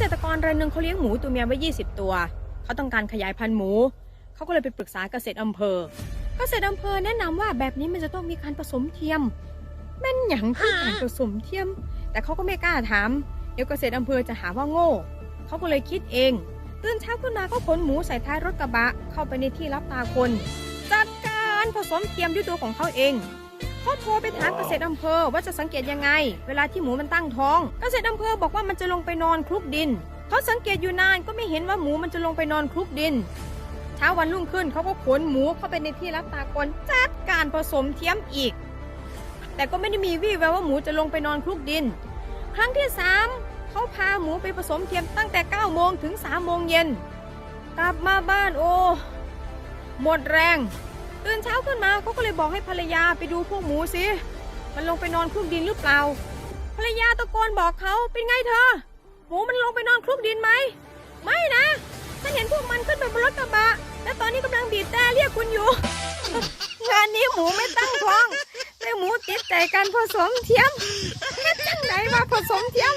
ษตรกรรายหนึ่งเขาเลี้ยงหมูตัวเมียไว้ 20 ตัว เขาต้องการขยายพันธุ์หมู เขาก็เลยไปปรึกษาเกษตรอำเภอ เกษตรอำเภอแนะนำว่าแบบนี้มันจะต้องมีการผสมเทียมแม่นหยังคือการผสมเทียม แต่เขาก็ไม่กล้าถาม เดี๋ยวเกษตรอำเภอจะหาว่าโง่ เขาก็เลยคิดเองตื่นเช้าขึ้นมาก็ขนหมูใส่ท้ายรถกระบะเข้าไปในที่รับตาคน จัดการผสมเทียมด้วยตัวของเขาเอง เขาโทรไปถามเกษตรอำเภอว่าจะสังเกตยังไง เวลาที่หมูมันตั้งท้อง เกษตรอำเภอบอกว่ามันจะลงไปนอนคลุกดิน เขาสังเกตอยู่นานก็ไม่เห็นว่าหมูมันจะลงไปนอนคลุกดิน เช้าวันรุ่งขึ้นเขาก็ขนหมูเข้าไปในที่รับตาคนจัดการผสมเทียมอีก แต่ก็ไม่ได้มีวี่แววว่าหมูจะลงไปนอนคลุกดิน ครั้งที่สามเขาพาหมูไปผสมเทียมตั้งแต่9โมงถึง3โมงเย็นกลับมาบ้านโอ้หมดแรง ตื่นเช้าขึ้นมาเขาก็เลยบอกให้ภรรยาไปดูพวกหมูสิ มันลงไปนอนคลุกดินหรือเปล่า ภรรยาตะโกนบอกเขาเป็นไงเธอ หมูมันลงไปนอนคลุกดินไหม ไม่นะ ฉันเห็นพวกมันขึ้นไปบนรถกระบะ และตอนนี้กำลังบีบแต่เรียกคุณอยู่ งานนี้หมูไม่ตั้งท้องแต่หมูติดใจการผสมเทียมเฮ็ดจังไหนมาผสมเทียม